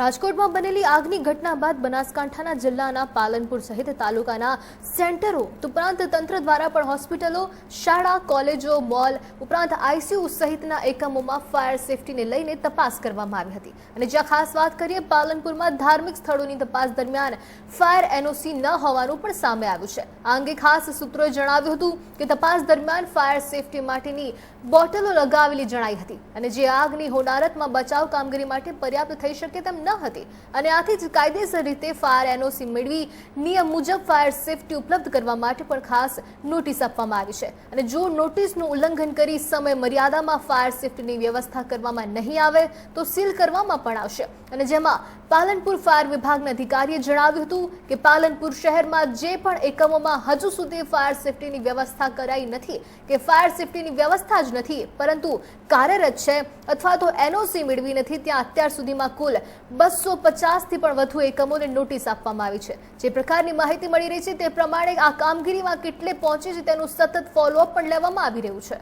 રાજકોટમાં બનેલી આગની ઘટના બાદ બનાસકાંઠાના જિલ્લાના પાલનપુર સહિત તાલુકાના સેન્ટરો ઉપરાંત તંત્ર દ્વારા પણ હોસ્પિટલો, શાળા, કોલેજો, મોલ, ઉપરાંત આઈસીયુ સહિતના એકમોમાં ફાયર સેફટીને લઈને તપાસ કરવામાં આવી હતી. અને જ્યાં ખાસ વાત કરીએ, પાલનપુરમાં ધાર્મિક સ્થળોની તપાસ દરમિયાન ફાયર એનઓસી ન હોવાનું પણ સામે આવ્યું છે. આ અંગે ખાસ સૂત્રોએ જણાવ્યું હતું કે તપાસ દરમિયાન ફાયર સેફટી માટેની બોટલો લગાવેલી જણાઈ હતી. અને જે આગની હોનારતમાં બચાવ કામગીરી માટે પર્યાપ્ત થઈ શકે તેમ ન હતી. અને આથી જ કાયદેસર રીતે ફાયર એનઓસી મેળવી નિયમ મુજબ ફાયર સેફટી ઉપલબ્ધ કરવા માટે પણ ખાસ નોટિસ આપવામાં આવી છે. અને જો નોટિસનું ઉલ્લંઘન કરી સમય મર્યાદામાં ફાયર સેફટીની વ્યવસ્થા કરવામાં નહીં આવે, તો સીલ કરવામાં પણ આવશે. અને જેમાં પાલનપુર ફાયર વિભાગના અધિકારીએ જણાવ્યું હતું કે પાલનપુર શહેરમાં જે પણ એકમોમાં હજુ સુધી ફાયર સેફટીની વ્યવસ્થા કરાઈ નથી, કે ફાયર સેફટીની વ્યવસ્થા જ નથી, પરંતુ કાર્યરત છે અથવા તો એનઓસી મેળવી નથી, ત્યાં અત્યાર સુધીમાં કુલ બસો પચાસથી પણ વધુ એકમોને નોટિસ આપવામાં આવી છે. જે પ્રકારની માહિતી મળી રહી છે તે પ્રમાણે આ કામગીરીમાં કેટલે પહોંચી છે તેનું સતત ફોલોઅપ પણ લેવામાં આવી રહ્યું છે.